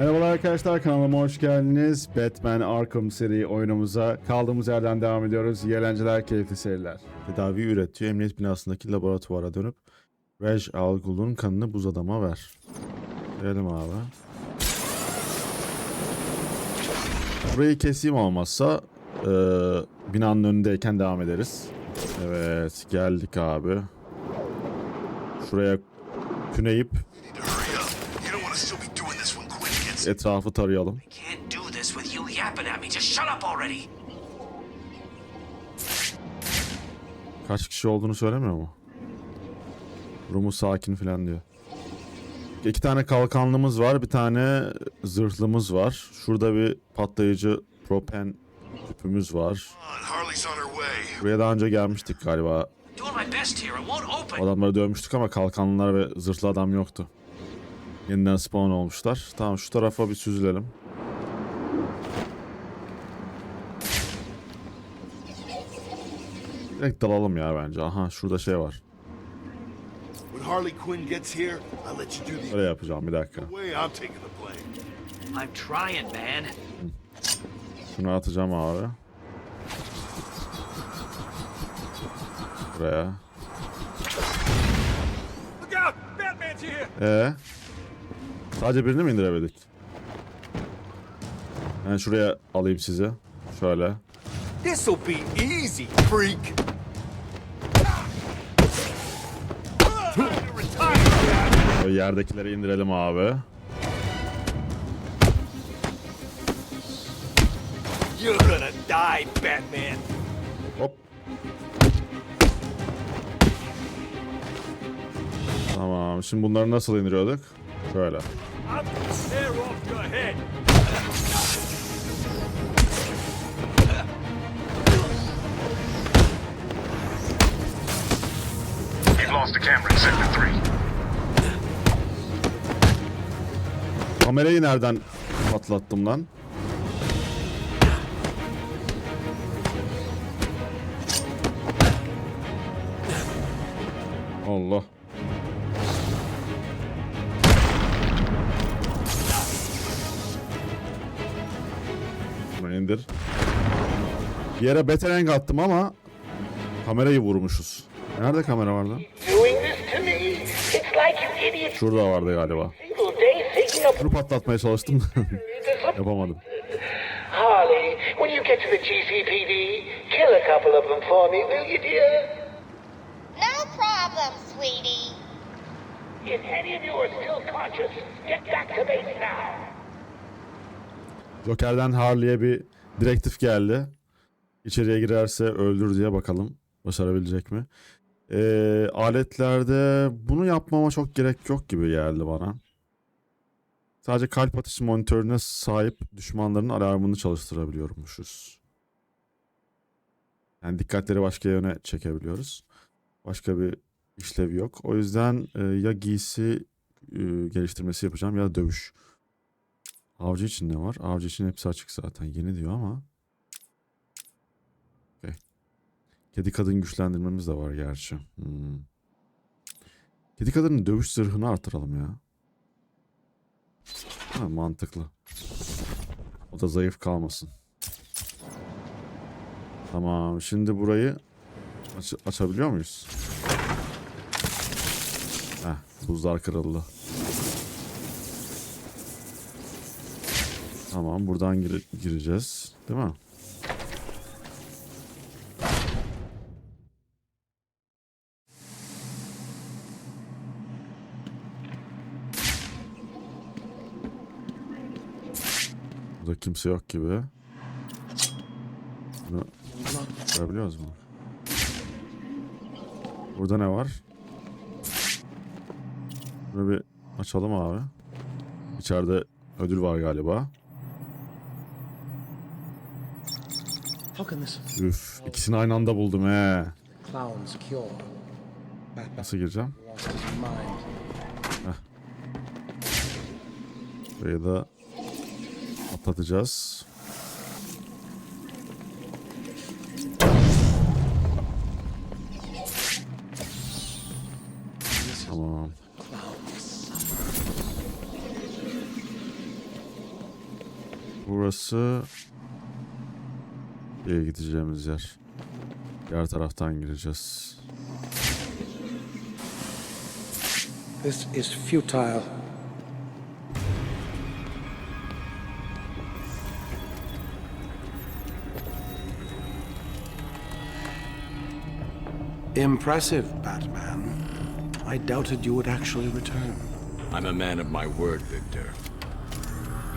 Merhabalar arkadaşlar kanalıma hoş geldiniz. Batman Arkham seri oyunumuza kaldığımız yerden devam ediyoruz. İyi eğlenceler, keyifli seyirler. Tedavi üretiyor. Emniyet binasındaki laboratuvara dönüp Rej Al Ghul'un kanını buz adama ver. Verelim abi. Burayı keseyim olmazsa eee, binanın önündeyken devam ederiz. Evet geldik abi. Şuraya tüneyip etrafı tarayalım. Kaç kişi olduğunu söylemiyor mu? Rumu sakin falan diyor. İki tane kalkanlımız var, bir tane zırhlımız var. Şurada bir patlayıcı propen tüpümüz var. Buraya daha önce gelmiştik galiba. Adamları dövmüştük ama kalkanlılar ve zırhlı adam yoktu. Yeniden spawn olmuşlar. Tamam şu tarafa bir süzülelim. Direkt dalalım ya bence. Aha şurada şey var. Harley Quinn gets here, I'll let you do the Öyle yapacağım bir dakika. I'm trying, man. Şunu atacağım abi. Buraya. Look out! Batman's here! Ee? Sadece birini mi indirebildik? Ben şuraya alayım sizi. Şöyle. This'll be easy, freak! Böyle yerdekileri indirelim abi. You're gonna die, Batman! Hop. Tamam. Şimdi bunları nasıl indiriyorduk? Şöyle. Sector 3. Kamerayı nereden patlattım lan? Allah. Bunu indir. Bir yere betereng attım ama kamerayı vurmuşuz. Nerede kamera vardı? Şurada vardı galiba. Bunu patlatmaya çalıştım. Yapamadım. Harley. When you get to the GCPD, kill a couple of them for me, will you, dear? No problem, sweetie. If any of you are still conscious, get back to base now. Joker'den Harley'e bir direktif geldi. İçeriye girerse öldür diye bakalım başarabilecek mi? Ee, aletlerde bunu yapmama çok gerek yok gibi geldi bana. Sadece kalp atışı monitörüne sahip düşmanların alarmını çalıştırabiliyormuşuz. Yani dikkatleri başka yöne çekebiliyoruz. Başka bir işlevi yok. O yüzden e, ya giysi e, geliştirmesi yapacağım ya da dövüş. Avcı için ne var? Avcı için hepsi açık zaten. Yeni diyor ama. Okey. Kedi kadın güçlendirmemiz de var gerçi. Hmm. Kedi kadının dövüş zırhını artıralım ya. Ha, mantıklı. O da zayıf kalmasın. Tamam. Şimdi burayı aç- açabiliyor muyuz? Heh, buzlar kırıldı. Tamam buradan gire- gireceğiz. Değil mi? Burada kimse yok gibi. Bunu görebiliyoruz mu? Burada ne var? Bunu bir açalım abi. İçeride ödül var galiba. Üf, ikisini aynı anda buldum he. Nasıl gireceğim? mind. Burayı da atlatacağız. Tamam. Burası diye gideceğimiz yer. Diğer taraftan gireceğiz. This is futile. Impressive, Batman. I doubted you would actually return. I'm a man of my word, Victor.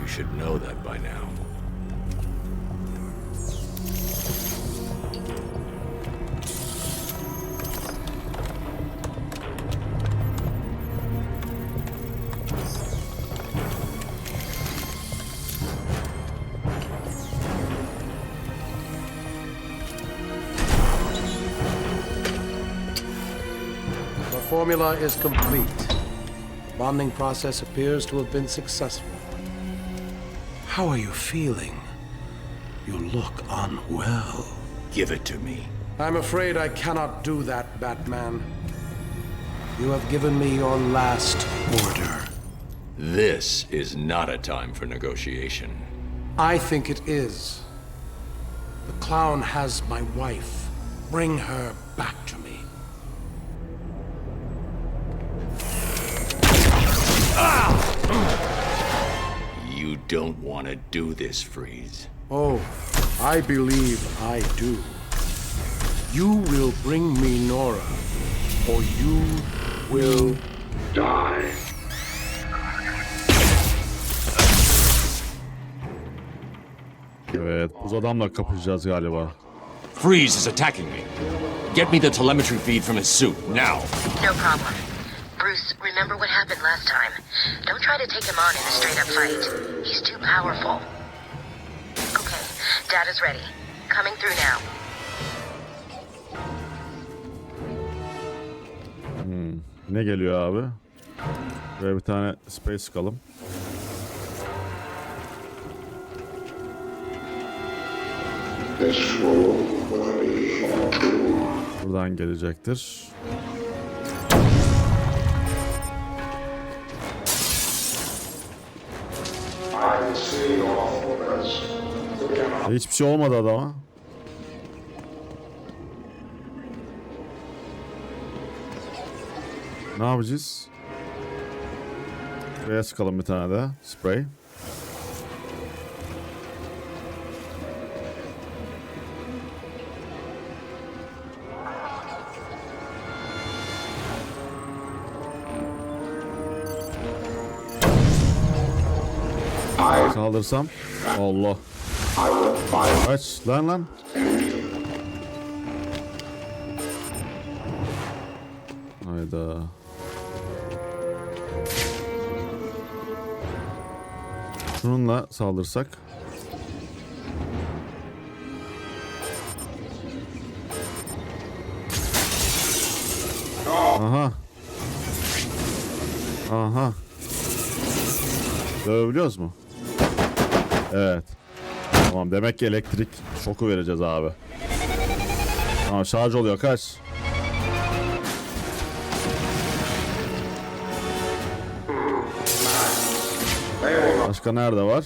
You should know that by now. Formula is complete. The Bonding process appears to have been successful. How are you feeling? You look unwell. Give it to me. I'm afraid I cannot do that, Batman. You have given me your last order. This is not a time for negotiation. I think it is. The clown has my wife. Bring her back don't want to do this, Freeze. Oh, I believe I do. You will bring me Nora, or you will die. Evet, buz adamla kapışacağız galiba. Freeze is attacking me. Get me the telemetry feed from his suit, now. No problem. Bruce, remember what happened last time. Don't try to take him on in a straight up fight. He's too powerful. Okay, data's ready. Coming through now. Ne geliyor abi? Buraya bir tane space sıkalım. Buradan gelecektir. Hiçbir şey olmadı adama. Ne yapacağız? Buraya sıkalım bir tane daha. Spray. Saldırsam. Allah. Kaç lan lan. Hayda. Şununla saldırsak. Aha. Aha. Dövebiliyoruz mu? Evet. Tamam demek ki elektrik şoku vereceğiz abi. Tamam şarj oluyor kaç. Başka nerede var?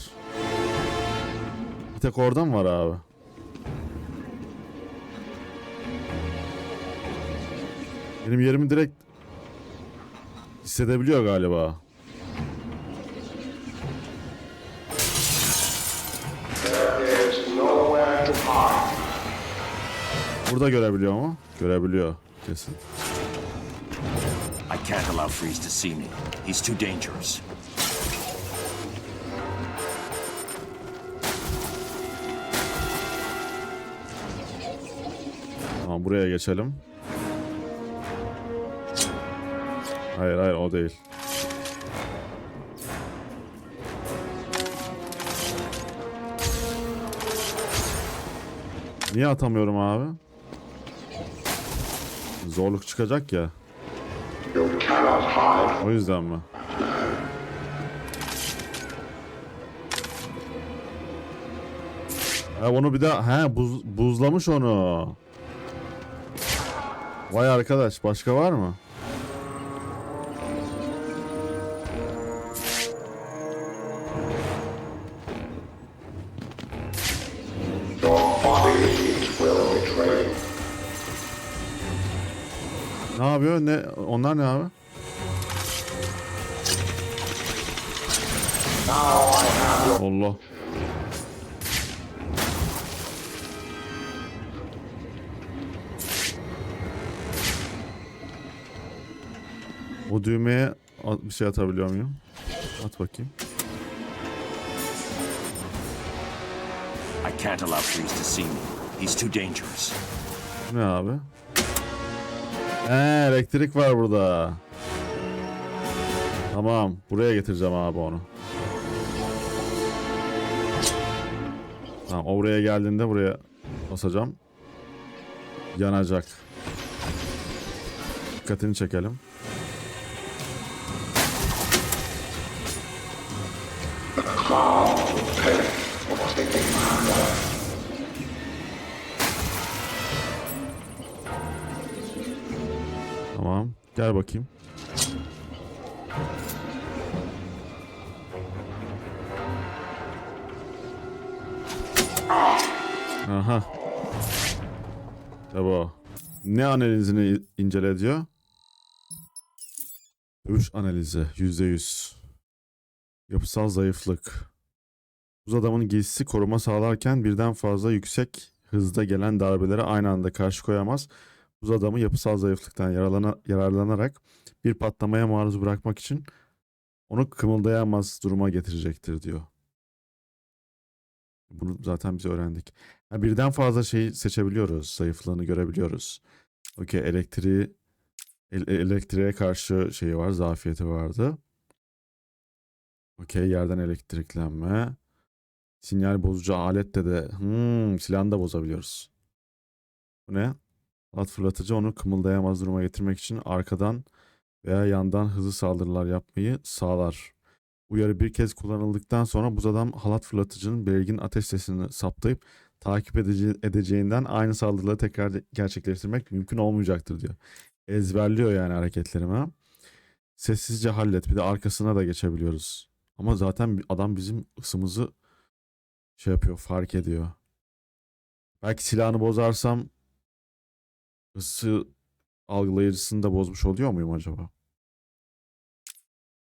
Bir tek orada mı var abi? Benim yerimi direkt hissedebiliyor galiba. Burada görebiliyor mu? Görebiliyor kesin. I can't allow Freeze to see me. He's too dangerous. Tamam buraya geçelim. Hayır hayır o değil. Niye atamıyorum abi? Zorluk çıkacak ya. O yüzden mi? Ha onu bir daha he buz, buzlamış onu. Vay arkadaş başka var mı? Ne yapıyor? Ne? Onlar ne abi? Allah. O düğmeye bir şey atabiliyor muyum? At bakayım. I can't allow Freeze to see me. He's too dangerous. Ne abi? He, elektrik var burada. Tamam. Buraya getireceğim abi onu. Tamam. O buraya geldiğinde buraya basacağım. Yanacak. Dikkatini çekelim. Gel bakayım. Aha. Bu. Ne analizini incele diyor? Dövüş analizi. Yüzde yüz. Yapısal zayıflık. Buz adamın giysisi koruma sağlarken birden fazla yüksek hızda gelen darbelere aynı anda karşı koyamaz. Buz adamı yapısal zayıflıktan yaralana, yararlanarak bir patlamaya maruz bırakmak için onu kımıldayamaz duruma getirecektir diyor. Bunu zaten biz öğrendik. Ha, birden fazla şey seçebiliyoruz. Zayıflığını görebiliyoruz. Okey elektriği el- elektriğe karşı şeyi var. Zafiyeti vardı. Okey yerden elektriklenme. Sinyal bozucu aletle de hmm, silahını da bozabiliyoruz. Bu ne? At fırlatıcı onu kımıldayamaz duruma getirmek için arkadan veya yandan hızlı saldırılar yapmayı sağlar. Uyarı bir kez kullanıldıktan sonra buz adam halat fırlatıcının belirgin ateş sesini saptayıp takip edici- edeceğinden aynı saldırıları tekrar gerçekleştirmek mümkün olmayacaktır diyor. Ezberliyor yani hareketlerimi. Sessizce hallet. Bir de arkasına da geçebiliyoruz. Ama zaten adam bizim ısımızı şey yapıyor, fark ediyor. Belki silahını bozarsam ısı algılayıcısını da bozmuş oluyor muyum acaba?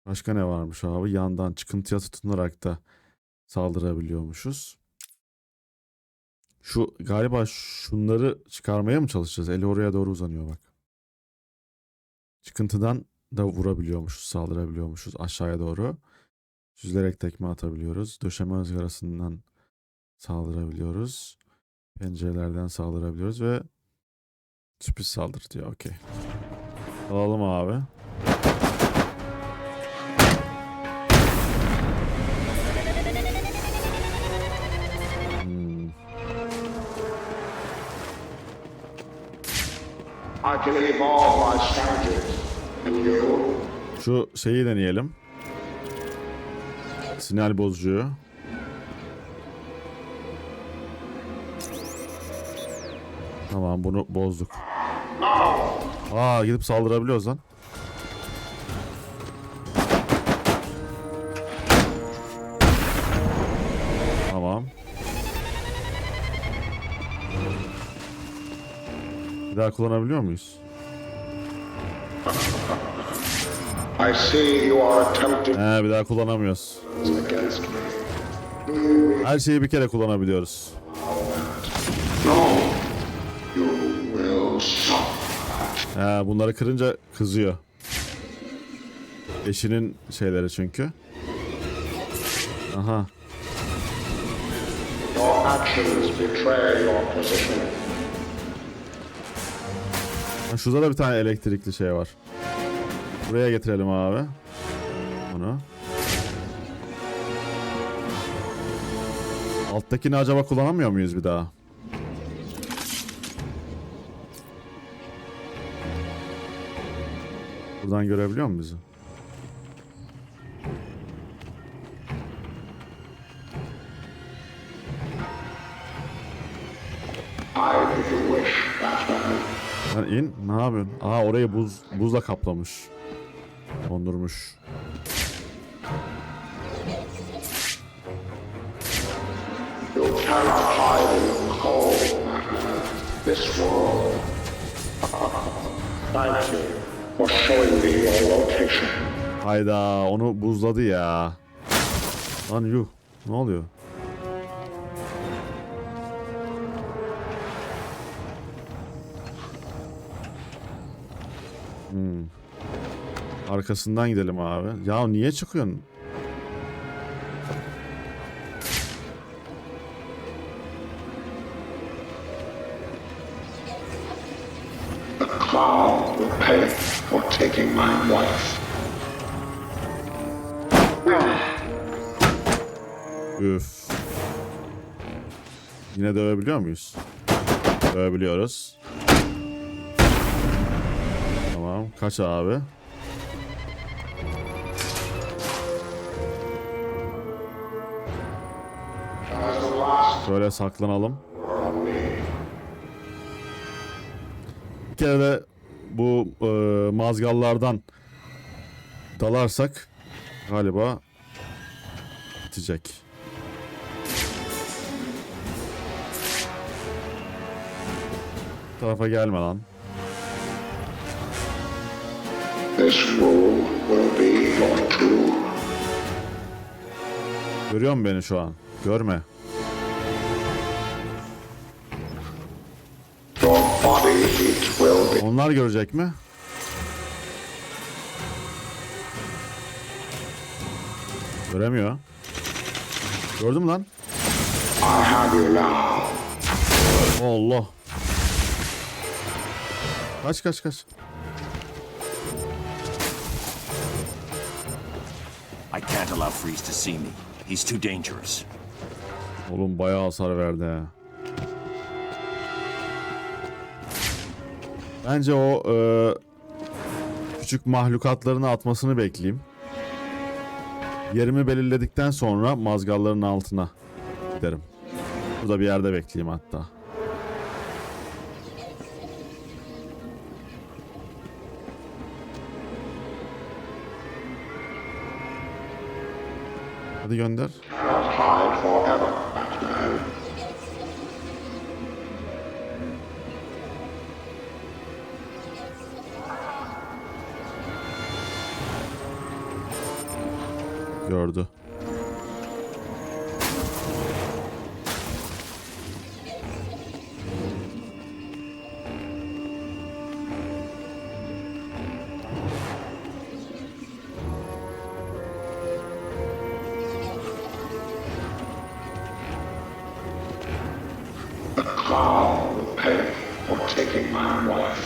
Başka ne varmış abi? Yandan çıkıntıya tutunarak da saldırabiliyormuşuz. Şu galiba şunları çıkarmaya mı çalışacağız? Eli oraya doğru uzanıyor bak. Çıkıntıdan da vurabiliyormuşuz, saldırabiliyormuşuz aşağıya doğru. Süzülerek tekme atabiliyoruz. Döşeme ızgarasından saldırabiliyoruz. Pencerelerden saldırabiliyoruz ve sürpriz saldırı diyor. Okey. Alalım abi. Hmm. Şu şeyi deneyelim. Sinyal bozucuyu. Tamam bunu bozduk. Aa gidip saldırabiliyoruz lan. Tamam. Bir daha kullanabiliyor muyuz? I see you are attempting He bir daha kullanamıyoruz. Her şeyi bir kere kullanabiliyoruz. No. He bunları kırınca kızıyor. Eşinin şeyleri çünkü. Aha. Ha, Şurada da bir tane elektrikli şey var. Buraya getirelim abi. Bunu. Alttakini acaba kullanamıyor muyuz bir daha? Buradan görebiliyor mu bizi? Lan in. Ne yapıyorsun? Aa orayı buz buzla kaplamış. Dondurmuş. This world Thank you Hayda onu buzladı ya. Lan yuh. Ne oluyor? Hmm. Arkasından gidelim abi. Ya niye çıkıyorsun? Pay for taking my wife. Üf. Yine dövebiliyor muyuz? Dövebiliyoruz. Tamam. Kaç abi? Şöyle saklanalım. Bir kere de bu e, mazgallardan dalarsak galiba bitecek. Bu tarafa gelme lan. Görüyor musun beni şu an? Görme. Onlar görecek mi? Göremiyor. Lan. Have you now. Allah. Kaç kaç kaç. I can't allow Freeze to see me. He's too dangerous. Oğlum bayağı hasar verdi ha. Bence o e, küçük mahlukatlarını atmasını bekleyeyim. Yerimi belirledikten sonra mazgalların altına giderim. Burada bir yerde bekleyeyim hatta. Hadi gönder. Wife.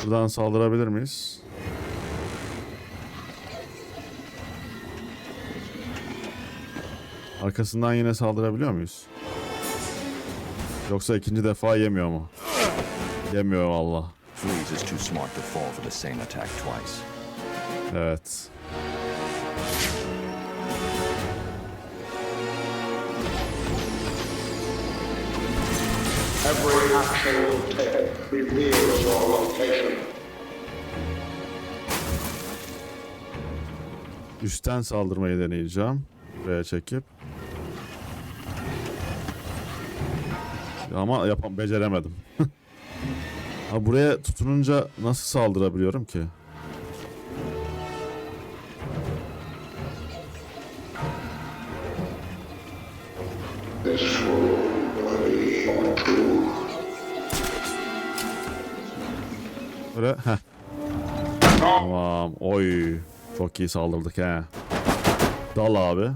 Buradan saldırabilir miyiz? Arkasından yine saldırabiliyor muyuz? Yoksa ikinci defa yemiyor mu? Yemiyor valla. Freeze is too smart to fall for the same attack twice. Evet. Every action you take reveals your location. Üstten saldırmayı deneyeceğim. Buraya çekip. Ama yapam beceremedim. ha buraya tutununca nasıl saldırabiliyorum ki? Böyle heh. Tamam. Oy. Çok iyi saldırdık he. Dal abi.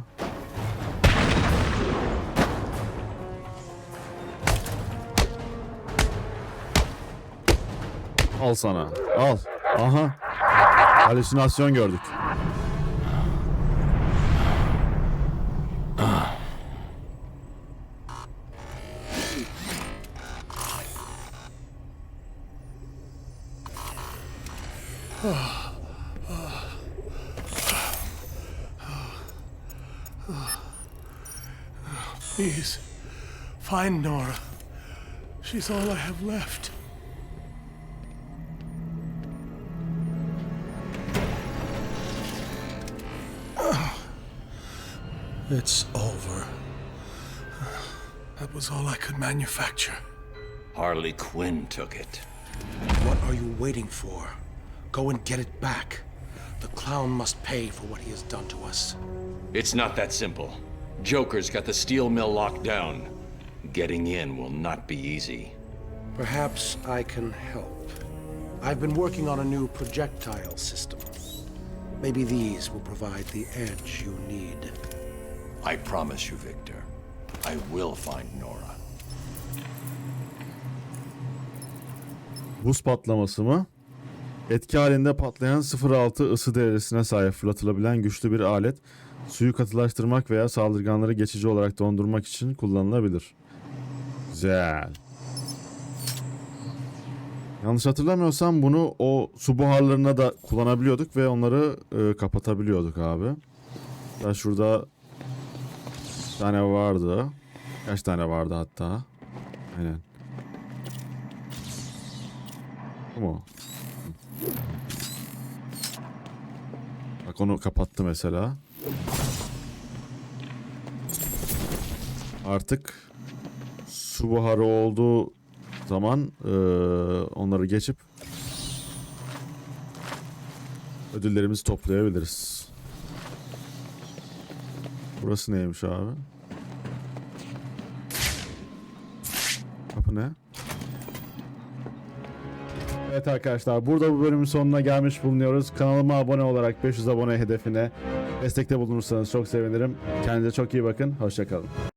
Al sana. Al. Aha. Halüsinasyon gördük. Please, find Nora. She's all I have left. It's over. That was all I could manufacture. Harley Quinn took it. What are you waiting for? Go and get it back. The clown must pay for what he has done to us. It's not that simple. Joker's got the steel mill locked down. Getting in will not be easy. Perhaps I can help. I've been working on a new projectile system. Maybe these will provide the edge you need. I promise you, Victor. I will find Nora. Buz patlaması mı? Etki halinde patlayan 0.6 ısı devresine sahip fırlatılabilen güçlü bir alet. Suyu katılaştırmak veya saldırganları geçici olarak dondurmak için kullanılabilir. Güzel. Yanlış hatırlamıyorsam bunu o su buharlarına da kullanabiliyorduk ve onları e, kapatabiliyorduk abi. Ya şurada tane vardı. Kaç tane vardı hatta? Aynen. Bu mu? Bak onu kapattı mesela. Artık su buharı olduğu zaman eee, onları geçip ödüllerimizi toplayabiliriz. Burası neymiş abi? Kapı ne? Evet arkadaşlar burada bu bölümün sonuna gelmiş bulunuyoruz. Kanalıma abone olarak 500 abone hedefine destekte bulunursanız çok sevinirim. Kendinize çok iyi bakın. Hoşçakalın.